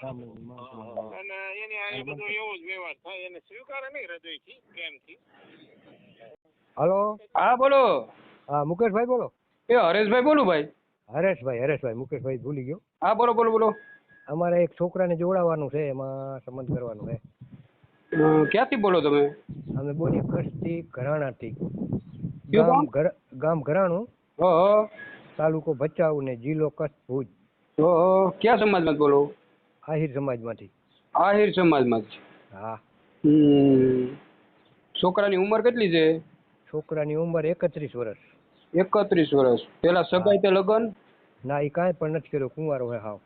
અને એની આ એ બધું એવું જ વ્યવહાર થાય એને સ્વીકારે નહીં હૃદયથી પ્રેમથી. હલો? હા બોલો. હા મુકેશભાઈ બોલો. એ હરેશભાઈ બોલું ભાઈ. હરેશભાઈ હરેશભાઈ મુકેશભાઈ ભૂલી ગયો. હા બોલો બોલો બોલો. અમારે એક છોકરાને જોડાવાનું છે એમાં સંબંધ કરવાનો છે. ક્યાંથી બોલો તમે? અમે બોલીએ કચ્છથી ઘરાણાથી. ગામ ગામ? ઘરાણું. તાલુકો ભચાઉ ને જિલ્લો કચ્છ ભુજ. ક્યાં સમાજમાં બોલો? આહિર સમાજમાંથી. આહિર સમાજમાં જ હા. હમ. છોકરાની ઉંમર કેટલી છે? છોકરાની ઉંમર એકત્રીસ વર્ષ. એકત્રીસ વર્ષ. પેલા સગાઈ તે લગન? ના એ કાંઈ પણ નથી કર્યો. કુંવારો હોય હાવ.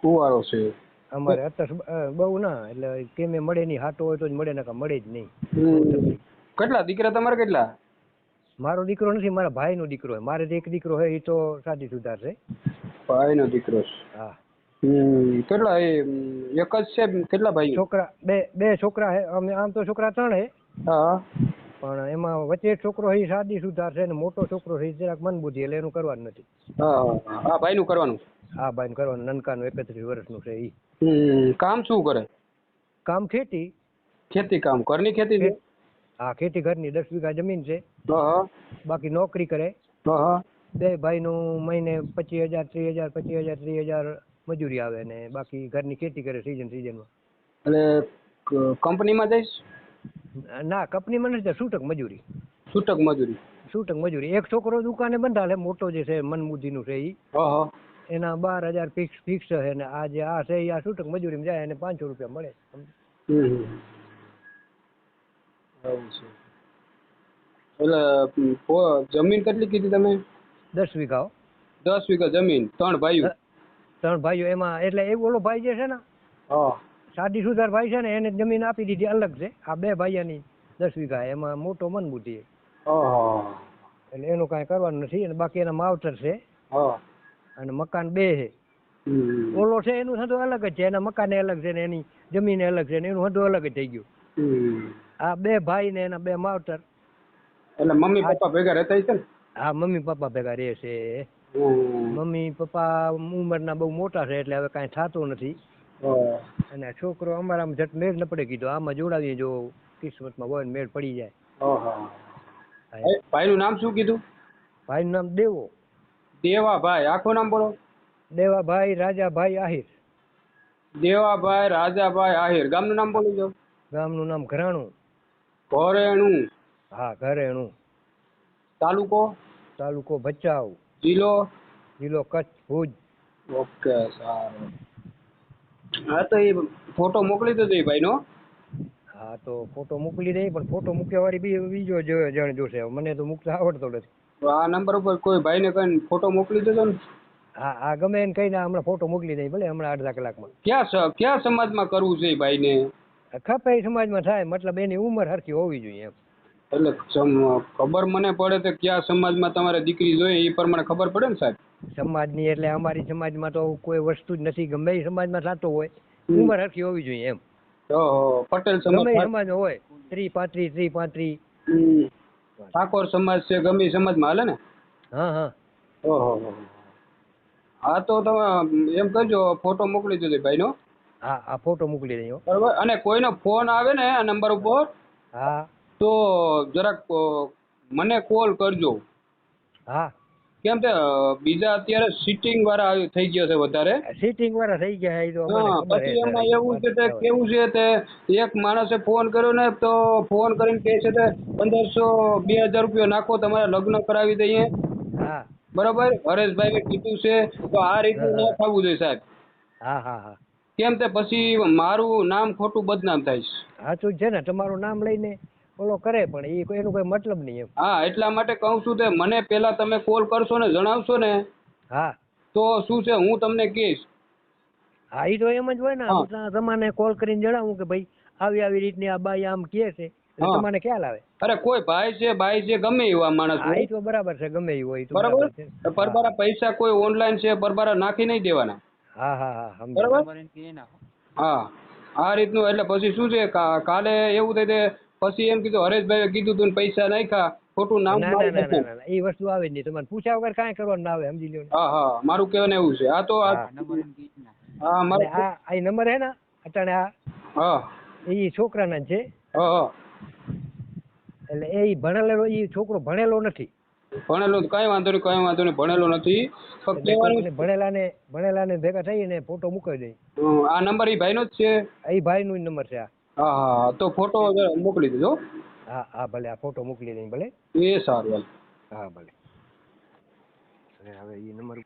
કુંવારો છે. અમારે અત્યારે બહુ ના એટલે કેમે મળે નહીં હાટો હોય તો જ મળે નકા મળે જ નહીં. કેટલા? દીકરા તમારે કેટલા? મારો દીકરો નથી મારા ભાઈનો દીકરો છે મારે તો એક દીકરો છે એ તો સાદી સુધાર છે. ભાઈનો દીકરો હા. કેટલા એ એક જ છે કેટલા ભાઈ છોકરા બે બે છોકરા છે અમે આમ તો છોકરા ત્રણ હે. હા. પણ એમાં વચ્ચે એક છોકરો છે શાદી સાદી સુધાર છે ને મોટો છોકરો છે જરાક મન બુદ્ધિ એટલે એનું કરવાનું નથી. હા હા. હા. ભાઈનું કરવાનું હા ભાઈ કરવાનું નનકાનું એકત્રીસ વર્ષનું છે ઈ. કામ શું કરે? કામ ખેતી. ખેતી કામ ઘરની ખેતી છે? હા ખેતી ઘરની દસ વીઘા જમીન છે. બાકી નોકરી કરે. બે ભાઈ બે ભાઈનું મહિને પચીસ હજાર ત્રીસ હજાર પચીસ હજાર ત્રીસ હજાર મજૂરી આવે ને બાકી ઘરની ખેતી કરે સિઝન સિઝનમાં એટલે કંપનીમાં જઈશ? ના કંપનીમાં નથી છૂટક મજૂરી. છૂટક મજૂરી? છૂટક મજૂરી. એક છોકરો દુકાને બંધાલે મોટો જે છે મનમુજીનું છે ઈ. એના બાર હજાર ફિક્સ ફિક્સ છે ને આ જે આ છે એ આ છૂટક મજૂરીમાં જાય એને પાંચસો રૂપિયા મળે. હમ. એટલે જમીન કેટલી કીધી તમે? દસ વીઘા. દસ વીઘા જમીન ત્રણ ભાઈઓ? ત્રણ ભાઈઓ એમાં એટલે એ ઓલો ભાઈ જે છે ને સાદી સુધાર ભાઈ છે ને એને જમીન આપી દીધી અલગ છે. આ બે ભાઈઓની દસ વીઘા એમાં મોટો મન બુદ્ધિ એટલે એનું કઈ કરવાનું નથી અને બાકી એના માવતર છે. અને મકાન બે છે. ઓલો છે એનું ધંધો અલગ જ છે. એના મકાને અલગ છે ને એની જમીન અલગ છે ને એનું ધંધો અલગ જ થઈ ગયું. આ બે ભાઈ ને એના બે માવતર. એટલે મમ્મી પપ્પા ભેગા રહેતા છે ને? હા મમ્મી પપ્પા ભેગા રહે છે. મમ્મી પપ્પા ઉંમરના બહુ મોટા છે એટલે હવે કાંઈ થતું નથી. અને છોકરો અમારામાં જટ મેળ ન પડે કીધું આમાં જોડાવીએ જો કિસ્મતમાં હોય ને મેળ પડી જાય. ભાઈનું નામ શું કીધું? ભાઈનું નામ દેવો. દેવાભાઈ. આખું નામ બોલો. દેવાભાઈ રાજાભાઈ આહિર. દેવાભાઈ રાજાભાઈ આહિર. ગામનું નામ બોલી ગામ ગામનું નામ ઘરાણું. ઘરેણું. હા ઘરેણું. તાલુકો? તાલુકો ભચાઉ. જિલ્લો જિલ્લો કચ્છ ભુજ. ઓકે સારું. હા તો એ ફોટો મોકલી દેજો એ ભાઈનો. હા તો ફોટો મોકલી દઈ પણ ફોટો મૂક્યા વાળી બી બીજો જો- જણ જોશે મને તો મૂકતા આવડતો નથી. આ નંબર ઉપર કોઈ ભાઈને કઈ ફોટો મોકલી દેજો ને? હા હા ગમે એને કહીને હમણાં ફોટો મોકલી દે ભલે હમણાં અડધા કલાકમાં. ક્યાં ક્યાં સમાજમાં કરવું છે ભાઈને? ખપે સમાજમાં થાય મતલબ એની ઉંમર સરખી હોવી જોઈએ એમ. એટલે ખબર મને પડે તો કયા સમાજમાં તમારે દીકરી જોઈએ એ પ્રમાણે ખબર પડે ને સાહેબ? સમાજની એટલે અમારી સમાજમાં તો કોઈ વસ્તુ જ નથી ગમે એ સમાજમાં થતો હોય ઉંમર હરખી હોવી જોઈએ એમ. પટેલ સમાજ સમાજ હોય ત્રી પાંત્રી ત્રી પાંત્રી. ઠાકોર સમાજ છે ગમે સમાજમાં હાલે ને? હા હા. ઓહો હા તો તમે એમ કરજો ફોટો મોકલી દેજો ભાઈનો. હા આ ફોટો મોકલી દેજો. બરાબર? અને કોઈનો ફોન આવે ને આ નંબર ઉપર? હા. તો જરાક મને કોલ કરજો. હા. કેમ કે બીજા અત્યારે સિટિંગ વાળા થઈ ગયા છે વધારે. સિટિંગ વાળા થઈ ગયા એ તો પછી એમાં એવું છે કે કેવું છે તે એક માણસે ફોન કર્યો ને તો ફોન કરીને કહે છે કે પંદરસો બે હજાર રૂપિયા નાખો તમારે લગ્ન કરાવી દઈએ. હા. બરાબર? હરેશભાઈએ કીધું છે તો આ રીતે ના થવું જોઈએ સાહેબ. હા હા હા. કેમ તે પછી મારું નામ ખોટું બદનામ થાય છે. સાચું છે ને તમારું નામ લઈને ઓલો કરે પણ એ એનું કોઈ મતલબ નહીં એમ. હા એટલા માટે કહું છું તે મને પહેલા તમે કોલ કરશો ને જણાવશો ને હા. તો શું છે હું તમને કહીશ. હા એ તો એમ જ હોય ને. હું. કોલ કરીને જણાવું કે ભાઈ આવી આવી રીતની આ બાઈ આમ કહે છે તમને ખ્યાલ આવે. અરે કોઈ ભાઈ છે ભાઈ છે ગમે એવા માણસ હોય. તો બરાબર છે ગમે એ હોય તો બરાબર? છે. પરબારા પૈસા કોઈ ઓનલાઈન છે પરબારા નાખી નહીં દેવાના. હા હા હા બરાબર? હા. આ રીતનું એટલે પછી શું છે કાલે એવું થાય પછી એમ કીધું હરેશભાઈ કીધું તું પૈસા નાખ્યા ખોટું નામ ના ના ના ના એ વસ્તુ આવે જ નહીં. તમારે પૂછ્યા વગર કાંઈ કરવાનું ના આવે સમજી લ્યો હા હા મારું કહેવાનું એવું છે. આ તો આ હા. હા મારે આ આ નંબર હે ને અટાણે આ હા. એ છોકરાના છે. હા હા. એટલે એ ભણેલો એ છોકરો ભણેલો નથી. ભણેલો કઈ વાંધો નહીં કઈ વાંધો નહીં ભણેલો નથી. ફક્ત ભણેલાને ભણેલાને ભેગા થઈને ફોટો મૂકી દે. આ નંબર એ ભાઈનો જ છે. એ ભાઈનો જ નંબર છે આ. હા હા હા. તો ફોટો મોકલી દેજો હા. હા ભલે આ ફોટો મોકલી દઈ ભલે. એ સારું હાલ. હા ભલે. હવે એ નંબર